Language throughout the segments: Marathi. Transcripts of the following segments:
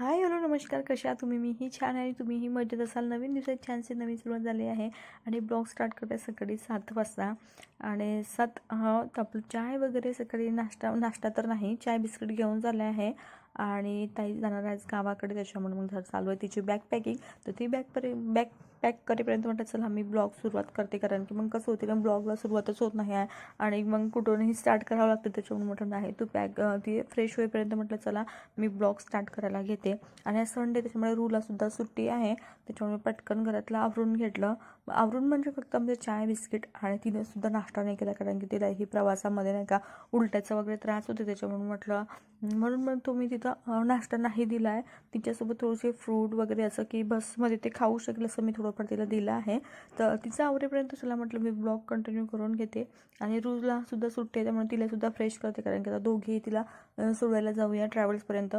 हाय हॅलो नमस्कार कशा आहात तुम्ही? मीही छान आहे आणि तुम्हीही मजेत असाल. नवीन दिवसात छानशी नवीन सुरुवात झाली आहे आणि ब्लॉग स्टार्ट करते सकाळी सात वाजता. आणि सात हा आपलं चाय वगैरे सकाळी नाश्ता नाश्ता तर नाही चाय बिस्किट घेऊन झाले आहे. आणि ताई जाणार आहे आज गावाकडे त्याच्यामुळे मग घर चालू आहे तिची बॅग पॅकिंग तर ती बॅग परे बॅग पॅक करेपर्यंत म्हटलं चला मी ब्लॉग सुरुवात करते. कारण की मग कसं होते कारण ब्लॉगला सुरुवातच होत नाही आहे. आणि मग कुठूनही स्टार्ट करावं लागतं त्याच्यामुळे म्हटलं नाही तू पॅक ती फ्रेश होईपर्यंत म्हटलं चला मी ब्लॉग स्टार्ट करायला घेते. आणि संडे त्याच्यामुळे रूलासुद्धा सुट्टी आहे. त्याच्यामुळे पटकन घरातलं आवरून घेतलं. आवरून म्हणजे फक्त म्हणजे चाय बिस्किट आणि तिने सुद्धा नाश्ता नाही केला कारण की तिलाही प्रवासामध्ये नाही का उलट्याचा वगैरे त्रास होते. त्याच्यामुळे म्हटलं म्हणून मग तुम्ही तिथं नाश्ता नाही दिला आहे तिच्यासोबत थोडेसे फ्रूट वगैरे असं की बसमध्ये ते खाऊ शकेल असं मी थोडं थोडंफार तिला दिला आहे. तर तिचा आवरेपर्यंत तिला म्हटलं मी ब्लॉग कंटिन्यू करून घेते. आणि रूजला सुद्धा सुट्टी आहे त्यामुळे तिलासुद्धा फ्रेश करते. कारण की आता दोघेही तिला सोडायला जाऊया ट्रॅव्हल्सपर्यंत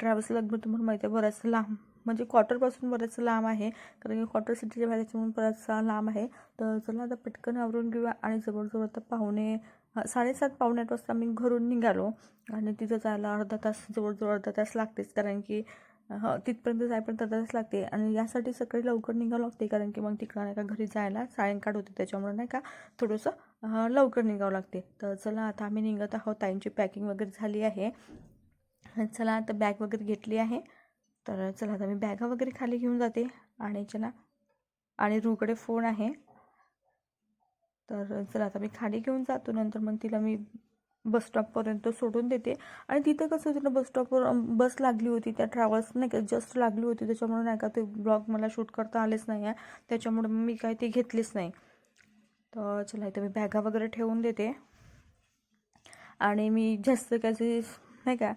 ट्रॅव्हल्सला लगभग तुम्हाला माहिती आहे बराचसा लांब म्हणजे क्वार्टरपासून बरंचसं लांब आहे. कारण की क्वार्टर सिटीच्या बाहेर त्याच्यामुळे बराचसा लांब आहे. तर चला आता पटकन आवरून घेऊया आणि जवळजवळ आता पाहुणे साडेसात पावणे आठ वाजता आम्ही घरून निघालो. आणि तिथं जायला अर्धा तास जवळजवळ अर्धा तास लागतेच. कारण की हो तिथपर्यंत जायपर्यंत अर्धा तास लागते. आणि यासाठी सकाळी लवकर निघावं लागते कारण की मग तिकडं नाही का घरी जायला सायंकाळ होते त्याच्यामुळे नाही का थोडंसं लवकर निघावं लागते. तर चला आता आम्ही निघत आहोत ताईंची पॅकिंग वगैरे झाली आहे. चला आता बॅग वगैरे घेतली आहे. तर चला आता मी बॅगा वगैरे खाली घेऊन जाते. आणि चला आणि रूकडे फोन आहे. तर चला आता मी खाली घेऊन जातो नंतर मग तिला मी बस स्टॉपपर्यंत सोडून देते. आणि तिथं कसं होतं ना बस स्टॉपवर बस लागली होती त्या ट्रॅव्हल्स नाही का जस्ट लागली होती. त्याच्यामुळे नाही का ते ब्लॉग मला शूट करता आलेच नाही आहे त्याच्यामुळे मी काय ते घेतलीच नाही. तर चला इथं मी बॅगा वगैरे ठेवून देते. आणि मी जास्त काही नाही का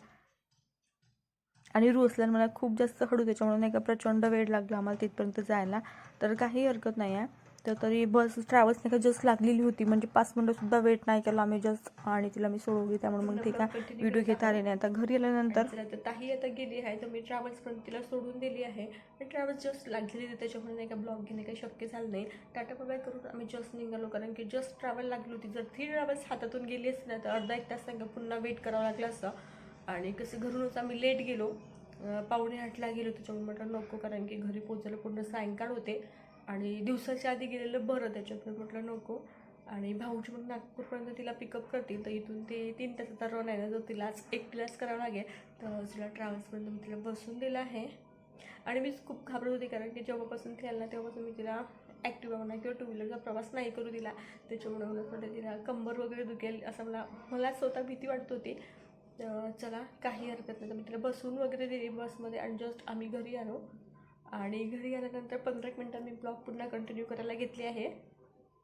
आणि रू असल्याने मला खूप जास्त हळू त्याच्यामुळे नाही का प्रचंड वेळ लागला आम्हाला तिथपर्यंत जायला. तर काही हरकत नाही आहे तर तरी बस ट्रॅव्हल्स नाही का जस्ट लागलेली होती. म्हणजे पाच मिनटंसुद्धा वेट नाही केला आम्ही. जस्ट आणि तिला मी सोडवली. त्यामुळे मग ते आहे. व्हिडिओ घेता आले नाही. आता घरी आल्यानंतर ताही आता गेली आहे. तर मी ट्रॅव्हल्स पण तिला सोडून दिली आहे. आणि ट्रॅव्हल्स जस्ट लागलेली होती. त्याच्यामुळे नाही का ब्लॉग घेणे काही शक्य झालं नाही. टाटा बाय करून आम्ही जस्ट निघालो. कारण की जस्ट ट्रॅव्हल लागली होती. जर ती ट्रॅव्हल्स हातातून गेली असती ना तर अर्धा एक तास नाही पुन्हा वेट करावं लागलं असतं. आणि कसं घरूनच आम्ही लेट गेलो. अं, पावणे आठला गेलो. त्याच्यामुळे म्हटलं नको. कारण की घरी पोचायला पूर्ण सायंकाळ होते. आणि दिवसाच्या आधी गेलेलं बरं त्याच्यातून म्हटलं नको. आणि भाऊची मग नागपूरपर्यंत तिला पिकअप करतील तर इथून ते तीन तासाचा रन आहे ना तर तिलाच एकटीलाच करावं लागेल. तर तिला ट्रॅव्हल्सपर्यंत मी तिला बसून दिलं आहे. आणि मीच खूप घाबरत होती कारण की जेव्हापासून ती ना तेव्हापासून मी तिला ॲक्टिवा म्हणा किंवा टू व्हीलरचा प्रवास नाही करू दिला. त्याच्यामुळे मला तिला कंबर वगैरे दुखेल असं मला मला स्वतः भीती वाटत होती. चला काही हरकत नाही. तर मी तिला बसून वगैरे दिली बसमध्ये आणि जस्ट आम्ही घरी आलो. आणि घरी आल्यानंतर पंधरा एक मिनटं मी ब्लॉग पुन्हा कंटिन्यू करायला घेतली आहे.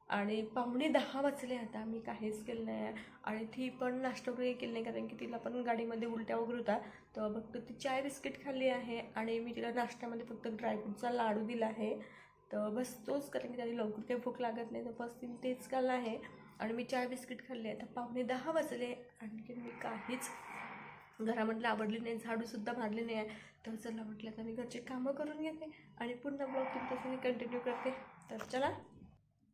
आणि पाहुणे दहा वाजले आता मी काहीच केलं नाही आहे. आणि ती पण नाश्ता वगैरे केली नाही कारण की तिला पण गाडीमध्ये उलट्या वगैरे होता. तर फक्त ती चाय बिस्किट खाल्ली आहे आणि मी तिला नाश्त्यामध्ये फक्त ड्रायफ्रूटचा लाडू दिला आहे. तर बस तोच कारण की त्याला लवकर काही भूक लागत नाही तर बस तिने तेच खाल्लं आहे. आणि मी चाय बिस्किट खाल्ली आहे. तर पाहुणे दहा वाजले आणखी मी काहीच घरामधलं आवडली नाही झाडूसुद्धा मारली नाही आहे. तर चला म्हटलं तर मी घरचे कामं करून घेते आणि पुन्हा ब्लॉग तुमच्यासाठी कंटिन्यू करते. तर चला.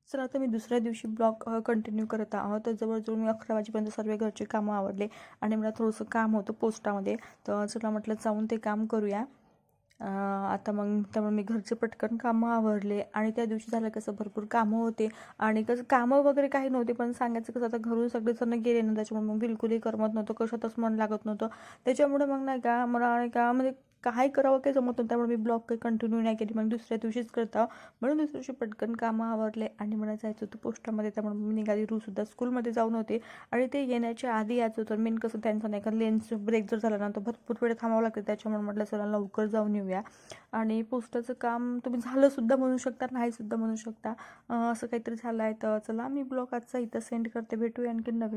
सर आता मी दुसऱ्या दिवशी ब्लॉग कंटिन्यू करत आहोत. तर जवळजवळ मी अकरा वाजेपर्यंत सर्व घरचे कामं आवडले आणि मला थोडंसं काम होतं पोस्टामध्ये. तर चला म्हटलं जाऊन ते काम करूया. आता मग त्यामुळे मी घरचे पटकन कामं आवरले आणि त्या दिवशी झालं कसं भरपूर कामं होते आणि कसं कामं वगैरे काही नव्हते पण सांगायचं कसं आता घरून सगळेजण गेले ना त्याच्यामुळे मग बिलकुलही करमत नव्हतं कशातच मन लागत नव्हतं. त्याच्यामुळे मग नाही का मला नाही का म्हणजे काय करावं काही जमत नव्हतं. त्यामुळे मी ब्लॉग काही कंटिन्यू नाही केली. मग दुसऱ्या दिवशीच करता. म्हणून दुसऱ्या दिवशी पटकन कामं आवरले आणि मला जायचं होतं पोस्टामध्ये. त्यामुळे मी निघाली. रूसुद्धा स्कूलमध्ये जाऊन होते. आणि ते येण्याच्या आधी यायचं होतं. मेन कसं त्यांचं नाही का लेन्स ब्रेक जर झाला ना तर भरपूर वेळ थांबावं लागतं. त्याच्यामुळे म्हटलं चला लवकर जाऊन येऊया. आणि पोस्टाचं काम तुम्ही झालंसुद्धा म्हणू शकता नाहीसुद्धा म्हणू शकता. असं काहीतरी झालं आहे तर चला मी ब्लॉग आजचा इथं सेंड करते. भेटूया आणखी नवीन